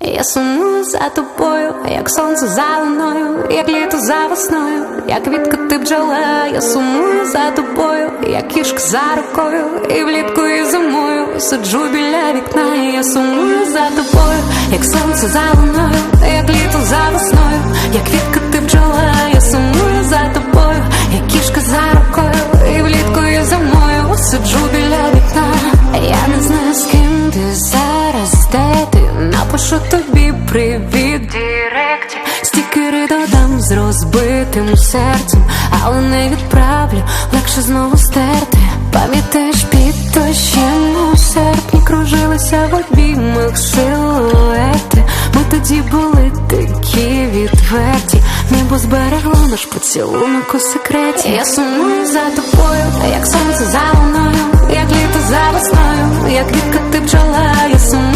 Я сумую за тобою, як сонце за луною, як літо за весною, як квітка ти бджола, я сумую за тобою, як кішка за рукою, і влітку і зимою сиджу біля вікна, я сумую за тобою, як сонце за луною, як літо за весною, як квітка ти бджола, я сумую за тобою, як кішка за рукою, і влітку і зимою сиджу біля вікна. Я не знаю, з ким ти зараз, де ти напишу тобі привіт в директі Стікери додам з розбитим серцем, але не відправлю, легше знову стерти. Пам'ятаєш під дощем у серпні кружилися в обіймах силуети. Ми тоді були такі відверті, небо зберегло наш поцілунок у секреті. Я сумую за тобою, як сонце за луною, як літо за весною, як квітка ти пчола, я сумую.